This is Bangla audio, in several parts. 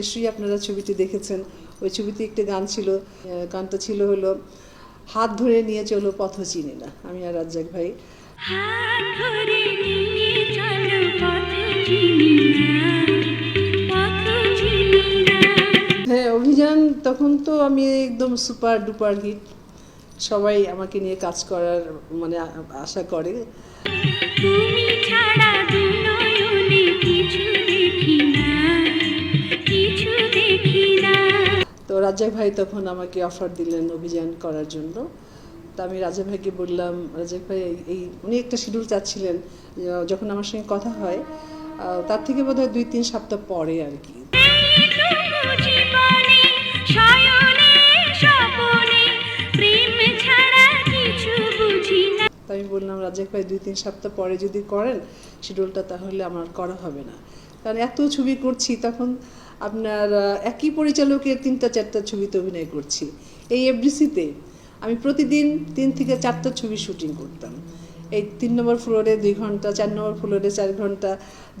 নিশ্চয়ই আপনারা ছবিটি দেখেছেন। ওই ছবিতে একটি গান ছিল গানটা ছিল হলো হাত ধরে নিয়ে চলো পথ চিনি না। আমি আর রাজ্জাক ভাই। হাত ধরে নিয়ে চলো পথ চিনি না পথ চিনি না। হ্যাঁ অভিযান তখন তো আমি একদম সুপার ডুপার হিট। সবাই আমাকে নিয়ে কাজ করার মানে আশা করে। তুমি ছাড়া রাজ্জাক ভাই তখন আমাকে অফার দিলেন অভিযান করার জন্য। তা আমি রাজা ভাইকে বললাম রাজাক ভাই, এই- উনি একটা শিডিউল চাচ্ছিলেন যখন আমার সঙ্গে কথা হয় তার থেকে বোধহয় দুই, তিন সপ্তাহ পরে আর কি। আমি বললাম রাজাক ভাই, দুই, তিন সপ্তাহ পরে যদি করেন শিডিউলটা তাহলে আমার করা হবে না। কারণ এত ছবি করছি, তখন আপনার একই পরিচালকের তিনটা, চারটা ছবিতে অভিনয় করছি। এই এফডিসিতে আমি প্রতিদিন তিন থেকে চারটা ছবি শুটিং করতাম। এই তিন নম্বর ফ্লোরে দুই ঘণ্টা, চার নম্বর ফ্লোরে চার ঘণ্টা,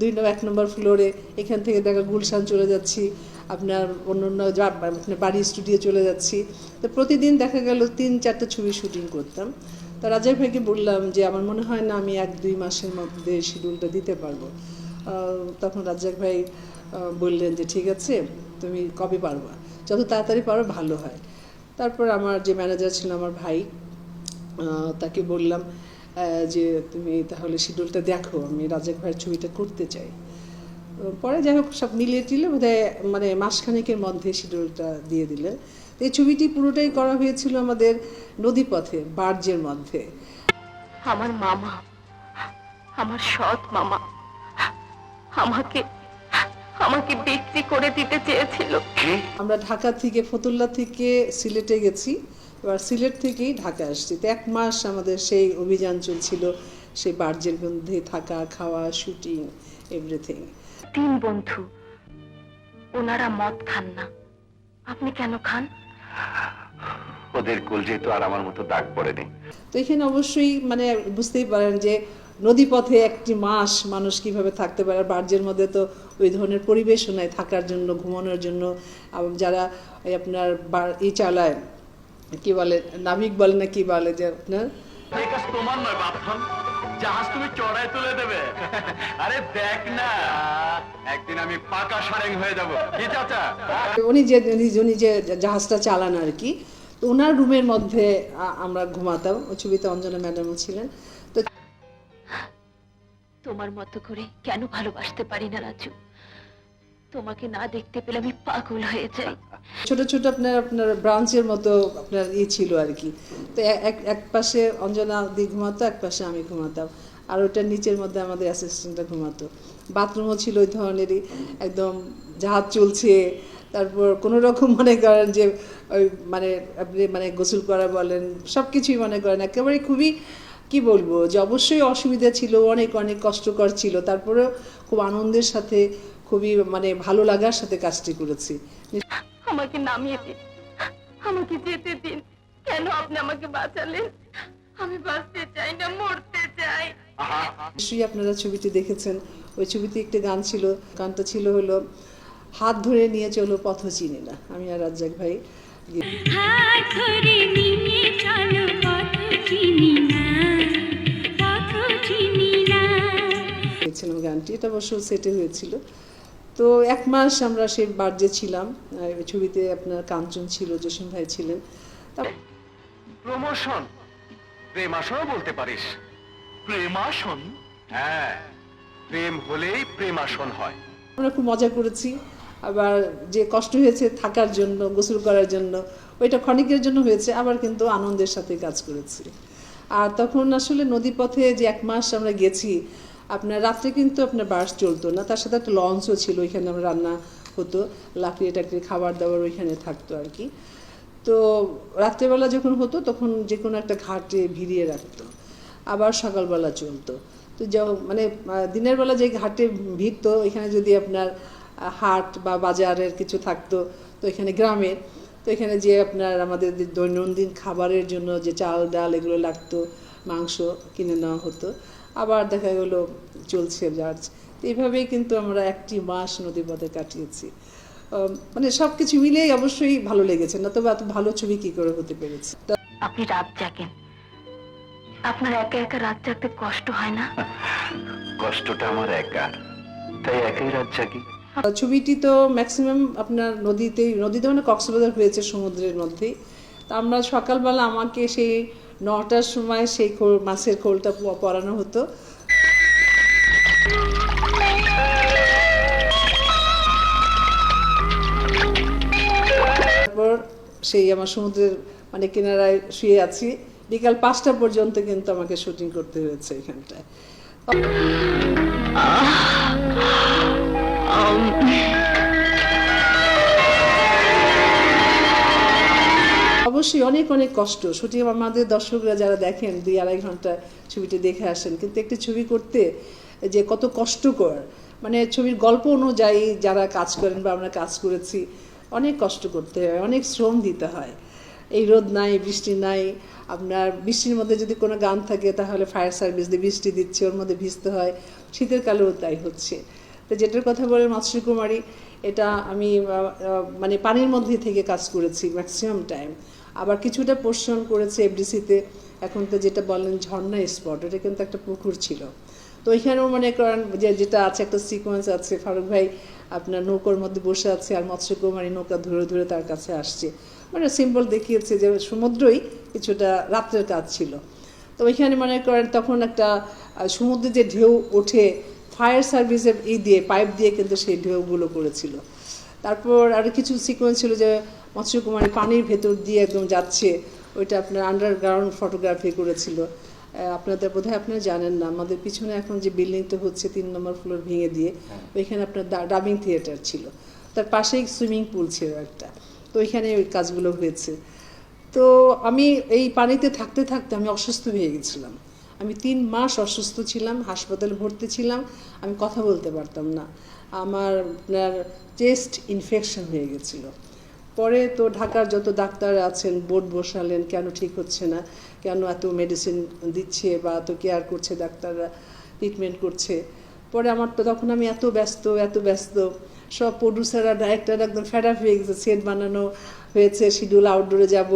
দুই নম্বর, এক নম্বর ফ্লোরে এখান থেকে দেখা গুলশান চলে যাচ্ছি, আপনার অন্য অন্য আপনার বাড়ি স্টুডিও চলে যাচ্ছি। তো প্রতিদিন দেখা গেল তিন, চারটা ছবি শুটিং করতাম। তা রাজাক ভাইকে বললাম যে, আমার মনে হয় না আমি এক, দুই মাসের মধ্যে শিডিউলটা দিতে পারব। তখন রাজ্জাক ভাই বললেন যে, ঠিক আছে, তুমি কবে পারবা? যত তাড়াতাড়ি পারো, ভালো হয়। তারপর আমার যে ম্যানেজার ছিল, আমার ভাই তাকে বললাম যে, তুমি তাহলে শিডিউলটা দেখো, আমি রাজাক ভাইয়ের ছবিটা করতে চাই। পরে যাই হোক, সব মিলিয়ে টিলে বোধহয় মানে মাসখানেকের মধ্যে শিডিউলটা দিয়ে দিলেন। এই ছবিটি পুরোটাই করা হয়েছিল আমাদের নদীপথে, বার্জের মধ্যে। আমার মামা, আমার সৎ মামা, আমাকে আমাকে বিক্রি করে দিতে চেয়েছিল। আমরা ঢাকা থেকে ফতুল্লা থেকে সিলেটে গেছি। এবার সিলেট থেকেই ঢাকা আসছি। তো এক মাস আমাদের সেই অভিযান চলছিল সেই বার্জের মধ্যে থাকা খাওয়া শুটিং এভরিথিং তিন বন্ধু ওনারা মদ খান না। আপনি কেন খান? ওদের কলজে তো আর আমার মতো দাগ পড়েনি। তো এখানে অবশ্যই মানে বুঝতেই পারেন যে নদীপথে একটি মাস মানুষ কীভাবে থাকতে পারে? আর বার্জের মধ্যে তো ওই ধরনের পরিবেশও নাই থাকার জন্য ঘুমানোর জন্য। যারা আপনার ই চালায় কি বলে নাবিক বলে না কি বলে যে আপনার? তোমার নয় জাহাজ তুমি চড়াই তুলে দেবে। আরে দেখ না একদিন আমি পাকা সারেং হয়ে যাব। কি চাচা? উনি যে উনি- যে জাহাজটা চালান আর কি ওনার রুমের মধ্যে আমরা ঘুমাতাম। ছবিতে অঞ্জনা ম্যাডামও ছিলেন। তোমার মতো করে কেন ভালোবাসতে পারি না, রাজু? তোমাকে না দেখতে পেলে আমি পাগল হয়ে যাই। ছোট ছোট আপনার আপনার ব্রাঞ্চের মতো আপনার ই ছিল আর কি। তো এক এক পাশে অঞ্জনা দি ঘুমাতো, এক পাশে আমি ঘুমাতাম। আর ওটার নিচের মধ্যে আমাদের অ্যাসিস্ট্যান্টটা ঘুমাতো। বাথরুমও ছিল ওই ধরনেরই, একদম জাহাজ চলছে। তারপর কোনো রকম মনে করেন যে, ওই মানে আপনি মানে গোসল করা বলেন সব কিছুই মনে করেন। একেবারে খুবই কি বলব যে অবশ্যই অসুবিধা ছিল অনেক অনেক কষ্টকর ছিল। তারপরেও খুব আনন্দের সাথে খুবই মানে ভালো লাগার সাথে কাজটি করেছি। আমাকে নামিয়ে দিন। আমাকে যেতে দিন। কেন আপনি আমাকে বাঁচালেন? আমি বাঁচতে চাই না মরতে চাই। নিশ্চয়ই আপনারা ছবিটি দেখেছেন। ওই ছবিতে একটি গান ছিল গানটা ছিল হলো হাত ধরে নিয়ে চলো পথ চিনি না। আমি আর রাজ্জাক ভাই হাত ধরে নিয়ে চলো পথ গেয়েছিলাম গানটি এটা অবশ্য সেটে হয়েছিল। তো এক মাস আমরা সেই বার্জে ছিলাম ছবিতে আপনার কাঞ্চন ছিল জসিম ভাই ছিলেন। প্রমোশন। প্রেমাসনও বলতে পারিস। প্রেমাসন হ্যাঁ প্রেম হলেই প্রেমাসন হয়। আমরা খুব মজা করেছি। আবার যে কষ্ট হয়েছে থাকার জন্য গোসল করার জন্য ওইটা ক্ষণিকের জন্য হয়েছে, আবার কিন্তু আনন্দের সাথে কাজ করেছি। আর তখন আসলে নদীপথে যে এক মাস আমরা গেছি, আপনার রাত্রে কিন্তু আপনার বাস চলতো না, তার সাথে একটা লঞ্চও ছিল, ওইখানে আমরা রান্না হতো, লাকড়ি টাকড়ি খাবার দাবার ওইখানে থাকতো আর কি। তো রাত্রেবেলা যখন হতো, তখন যে কোনো একটা ঘাটে ভিড়িয়ে রাখতো, আবার সকালবেলা চলতো। তো মানে দিনের বেলা যে ঘাটে ভিড়তো, ওইখানে যদি আপনার হাট বা বাজারের কিছু থাকতো, তো এখানে গ্রামে তো এখানে যে আপনার আমাদের দৈনন্দিন খাবারের জন্য যে চাল ডাল এগুলো লাগতো মাংস কিনে নেওয়া হতো আবার দেখা গেলো চলছে জার্জ তো এইভাবেই কিন্তু আমরা একটি মাস নদীপথে কাটিয়েছি। মানে সব কিছু মিলেই অবশ্যই ভালো লেগেছে না তবে এত ভালো ছবি কি করে হতে পেরেছে? তো আপনি রাত জাগেন। আপনার একা একা রাত জাগতে কষ্ট হয় না? কষ্টটা আমার একা তাই একাই রাত জাগি। ছবিটি তো ম্যাক্সিমাম আপনার নদীতেই, নদীতে মানে কক্সবাজার হয়েছে সমুদ্রের মধ্যেই তা আমরা সকালবেলা আমাকে সেই নটার সময় সেই খোল- মাছের খোলটা পরানো হতো। তারপর সেই আমার সমুদ্রের মানে কিনারায় শুয়ে আছি। বিকাল পাঁচটা পর্যন্ত কিন্তু আমাকে শুটিং করতে হয়েছে এখানটায়। অবশ্যই অনেক অনেক কষ্ট। শুটিং আমাদের দর্শকরা যারা দেখেন, দুই আড়াই ঘণ্টা ছবিটি দেখে আসেন, কিন্তু একটি ছবি করতে যে কত কষ্টকর মানে ছবির গল্প অনুযায়ী যারা কাজ করেন বা আমরা কাজ করেছি, অনেক কষ্ট করতে হয়, অনেক শ্রম দিতে হয়। এই রোদ নাই, বৃষ্টি নাই, আপনার বৃষ্টির মধ্যে যদি কোনো গান থাকে, তাহলে ফায়ার সার্ভিস দিয়ে বৃষ্টি দিচ্ছে, ওর মধ্যে ভিজতে হয়। শীতের কালেও তাই হচ্ছে। তো যেটার কথা বলেন মৎস্য কুমারী এটা আমি মানে পানির মধ্যে থেকে কাজ করেছি ম্যাক্সিমাম টাইম আবার কিছুটা পোর্শন করেছে এফডিসিতে এখন তো যেটা বলেন ঝর্ণা স্পট এটা কিন্তু একটা পুকুর ছিল। তো ওইখানেও মনে করেন যে যেটা আছে, একটা সিকোয়েন্স আছে। ফারুক ভাই আপনার নৌকার মধ্যে বসে আছে আর মৎস্য কুমারী নৌকা ধরে ধরে তার কাছে আসছে। মানে সিম্বল দেখিয়েছে যে সমুদ্রই কিছুটা রাত্রের কাজ ছিল। তো ওইখানে মনে করেন তখন একটা সমুদ্রে যে ঢেউ ওঠে ফায়ার সার্ভিসের ই দিয়ে পাইপ দিয়ে কিন্তু সেই ঢেউগুলো করেছিল। তারপর আর কিছু সিকোয়েন্স ছিল যে মৎস্যকুমারী পানির ভেতর দিয়ে একদম যাচ্ছে ওইটা আপনার আন্ডারগ্রাউন্ড ফটোগ্রাফি করেছিল। আপনাদের বোধহয় আপনারা জানেন না আমাদের পিছনে এখন যে বিল্ডিংটা হচ্ছে তিন নম্বর ফ্লোর ভেঙে দিয়ে ওইখানে আপনার ডাবিং থিয়েটার ছিল। তার পাশেই সুইমিং পুল ছিল একটা তো ওইখানে ওই কাজগুলো হয়েছে। তো আমি এই পানিতে থাকতে থাকতে আমি অসুস্থ হয়ে গেছিলাম। আমি তিন মাস অসুস্থ ছিলাম, হাসপাতালে ভর্তি ছিলাম, আমি কথা বলতে পারতাম না। আমার আপনার চেস্ট ইনফেকশন হয়ে গেছিল। পরে তো ঢাকার যত ডাক্তার আছেন, বোর্ড বসালেন, কেন ঠিক হচ্ছে না, কেন এত মেডিসিন দিচ্ছে বা এত কেয়ার করছে ডাক্তাররা ট্রিটমেন্ট করছে। পরে আমার তো তখন আমি এত ব্যস্ত এত ব্যস্ত, সব প্রডিউসাররা ডাইরেক্টর একদম ফেড হয়ে গেছে সেট বানানো হয়েছে শিডিউল আউটডোরে যাব।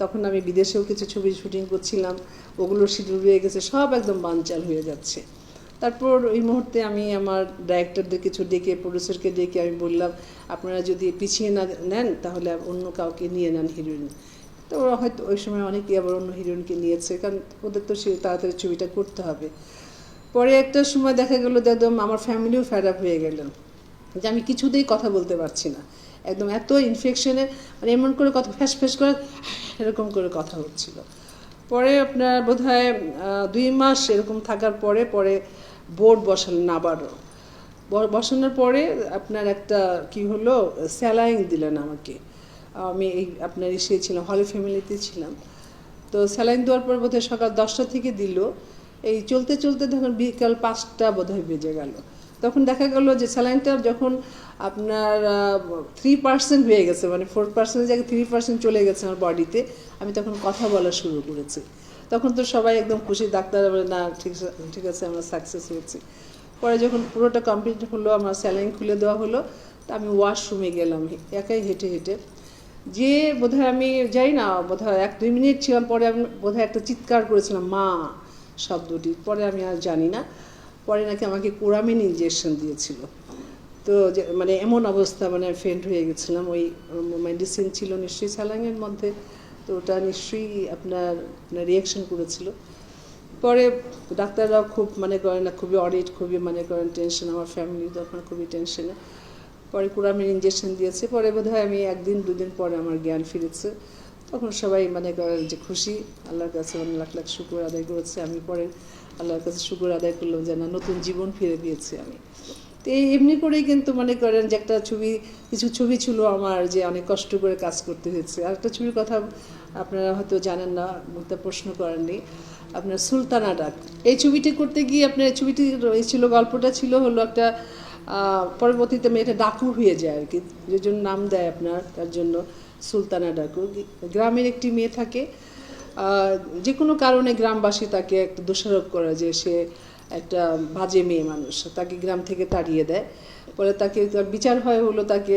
তখন আমি বিদেশেও কিছু ছবি শুটিং করছিলাম। ওগুলোর শিডিউল হয়ে গেছে, সব একদম বানচাল হয়ে যাচ্ছে। তারপর ওই মুহূর্তে আমি আমার ডাইরেক্টরদের কিছু ডেকে প্রডিউসারকে ডেকে আমি বললাম, আপনারা যদি পিছিয়ে না নেন, তাহলে অন্য কাউকে নিয়ে নেন হিরোইন তো ওরা হয়তো ওই সময় অনেকে আবার অন্য হিরোইনকে নিয়েছে, কারণ ওদের তো সে তাড়াতাড়ি ছবিটা করতে হবে। পরে একটা সময় দেখা গেলো একদম আমার ফ্যামিলিও ফ্যাড আপ হয়ে গেলেন যে আমি কিছুতেই কথা বলতে পারছি না। একদম এত ইনফেকশনে মানে এমন করে কথা ফ্যাস ফ্যাস করে, এরকম করে কথা হচ্ছিল। পরে আপনার বোধ হয় দুই মাস এরকম থাকার পরে পরে বোর্ড বসালেন আবারও। বসানোর পরে আপনার একটা কি হলো, স্যালাইন দিলেন আমাকে। আমি এই, আপনার এসে ছিলাম, হলে ফ্যামিলিতে ছিলাম। তো স্যালাইন দেওয়ার পর বোধহয় সকাল দশটা থেকে দিল। এই চলতে চলতে তখন বিকাল পাঁচটা বোধহয় বেজে গেল। তখন দেখা গেল যে স্যালাইনটা যখন আপনার থ্রি পার্সেন্ট হয়ে গেছে মানে ফোর পার্সেন্টের জায়গায় থ্রি পার্সেন্ট চলে গেছে আমার বডিতে, আমি তখন কথা বলা শুরু করেছি। তখন তো সবাই একদম খুশি, ডাক্তার বলে, না, ঠিক ঠিক আছে, আমরা সাকসেস হয়েছি। পরে যখন পুরোটা কমপ্লিট হলো, আমার স্যালাইন খুলে দেওয়া হলো, তা আমি ওয়াশরুমে গেলাম, একাই হেঁটে হেঁটে। যে বোধহয় আমি যাই না, বোধহয় এক দুই মিনিট ছিলাম, পরে আমি বোধহয় একটা চিৎকার করেছিলাম, মা! শব্দটি, পরে আমি আর জানি না। পরে নাকি আমাকে কোরামিন ইঞ্জেকশন দিয়েছিল। তো মানে এমন অবস্থা মানে ফেন্ট হয়ে গেছিলাম। ওই মেডিসিন ছিল নিশ্চয়ই স্যালাইনের মধ্যে। তো ওটা নিশ্চয়ই আপনার রিয়াকশন করেছিল। পরে ডাক্তাররাও খুব মানে করেন না, খুবই অডিট খুবই মানে করেন টেনশন আমার ফ্যামিলি তখন খুবই টেনশনে পরে কুড়ামের ইঞ্জেকশন দিয়েছে। পরে বোধহয় আমি একদিন, দুদিন পরে আমার জ্ঞান ফিরেছে। তখন সবাই মানে যে খুশি, আল্লাহর কাছে অনেক লাখ লাখ শুকুর আদায় করেছে, আমি পরে আল্লাহর কাছে শুকুর আদায় করলাম যে না, নতুন জীবন ফিরে পেয়েছি আমি। তো এই এমনি করেই কিন্তু মনে করেন যে একটা ছবি, কিছু ছবি ছিল আমার যে অনেক কষ্ট করে কাজ করতে হয়েছে। আর একটা ছবির কথা আপনারা হয়তো জানেন না তা প্রশ্ন করেননি আপনার সুলতানা ডাক। এই ছবিটি করতে গিয়ে আপনার এই ছবিটি ছিল, গল্পটা ছিল হলো একটা পরবর্তীতে মেয়েটা ডাকু হয়ে যায় আর কি, যে জন্য নাম দেয় আপনার, তার জন্য। সুলতানা ডাকু। গ্রামের একটি মেয়ে থাকে। যে কোনো কারণে গ্রামবাসী তাকে একটা দোষারোপ করে যে সে একটা বাজে মেয়ে মানুষ। তাকে গ্রাম থেকে তাড়িয়ে দেয়। পরে তাকে বিচার হয় হলো তাকে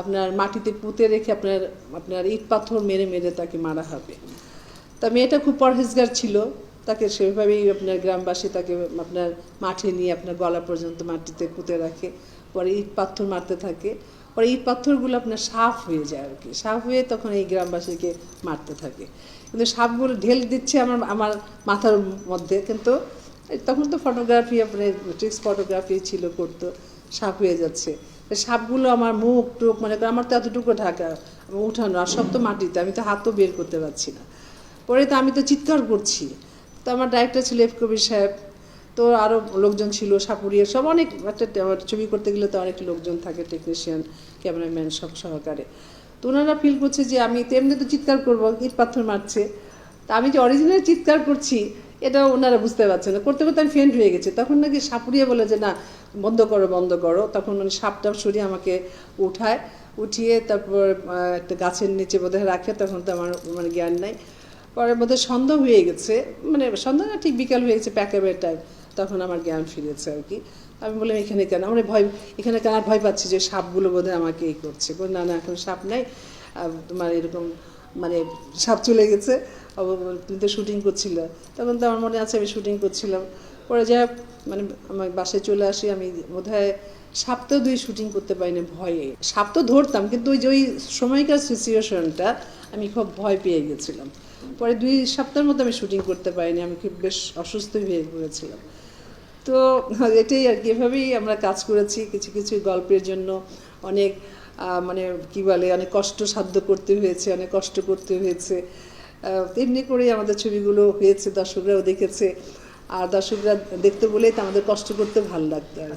আপনার মাটিতে পুঁতে রেখে আপনার আপনার ইট পাথর মেরে মেরে তাকে মারা হবে। তা মেয়েটা খুব পরহেজগার ছিল। তাকে সেভাবেই আপনার গ্রামবাসী তাকে আপনার মাঠে নিয়ে আপনার গলা পর্যন্ত মাটিতে পুঁতে রাখে। পরে ইট পাথর মারতে থাকে। পরে ইট পাথরগুলো আপনার সাফ হয়ে যায় আর কি। সাফ হয়ে তখন এই গ্রামবাসীকে মারতে থাকে। কিন্তু সাপগুলো ঢেল দিচ্ছে আমার আমার মাথার মধ্যে। কিন্তু এই তখন তো ফটোগ্রাফি আপনার ট্রিক্স ফটোগ্রাফি ছিল, করতো সাপ হয়ে যাচ্ছে। সাপগুলো আমার মুখ টুক মানে আমার তো এতটুকু ঢাকা, উঠানো, আর সব তো মাটিতে, আমি তো হাতও বের করতে পারছি না। পরে তো আমি তো চিৎকার করছি। তো আমার ডাইরেক্টর ছিল এফ কবির সাহেব। তো আরও লোকজন ছিল, সাপুরিয়া সব অনেক, একটা ছবি করতে গেলে তো অনেক লোকজন থাকে টেকনিশিয়ান ক্যামেরাম্যান সব সহকারে। তো ওনারা ফিল করছে যে আমি তেমনি তো চিৎকার করব, ইট পাথর মারছে। তা আমি যে অরিজিনাল চিৎকার করছি, এটা ওনারা বুঝতে পারছে না। করতে করতে আমি ফেন্ট হয়ে গেছি। তখন নাকি সাপুরিয়া বলে যে, না, বন্ধ করো বন্ধ করো। তখন মানে সাপটা সরিয়ে আমাকে উঠায়, উঠিয়ে তারপর একটা গাছের নিচে বোধহয় রাখে, তখন তো আমার মানে জ্ঞান নাই। পরে বোধহয় সন্ধ্যা হয়ে গেছে। মানে সন্ধ্যা না, ঠিক বিকাল হয়ে গেছে প্যাকেবের টাইম তখন আমার জ্ঞান ফিরেছে আর কি। আমি বললাম, এখানে কেন? আমরা ভয়, এখানে কেন আর ভয় পাচ্ছি যে সাপগুলো বোধহয় আমাকে এই করছে। না না, এখন সাপ নাই। তোমার এরকম মানে সাপ চলে গেছে। তুমি তো শুটিং করছিল। তখন তো আমার মনে আছে, আমি শুটিং করছিলাম। পরে যা মানে আমার বাসায় চলে আসি, আমি বোধহয় তো দুই শুটিং করতে পারিনি ভয়ে। সাপ তো ধরতাম, কিন্তু ওই যে ওই সময়কার সিচুয়েশনটা আমি খুব ভয় পেয়ে গেছিলাম। পরে দুই সপ্তাহের মতো আমি শুটিং করতে পারিনি, আমি খুব বেশ অসুস্থ হয়ে পড়েছিলাম। তো এটাই আর কি, এভাবেই আমরা কাজ করেছি কিছু কিছু গল্পের জন্য। অনেক মানে কি বলে, অনেক কষ্ট সাধ্য করতে হয়েছে, অনেক কষ্ট করতে হয়েছে। তেমনি করেই আমাদের ছবিগুলো হয়েছে, দর্শকরাও দেখেছে। আর দর্শকরা দেখতে বলেই তো আমাদের কষ্ট করতে ভালো লাগতো আর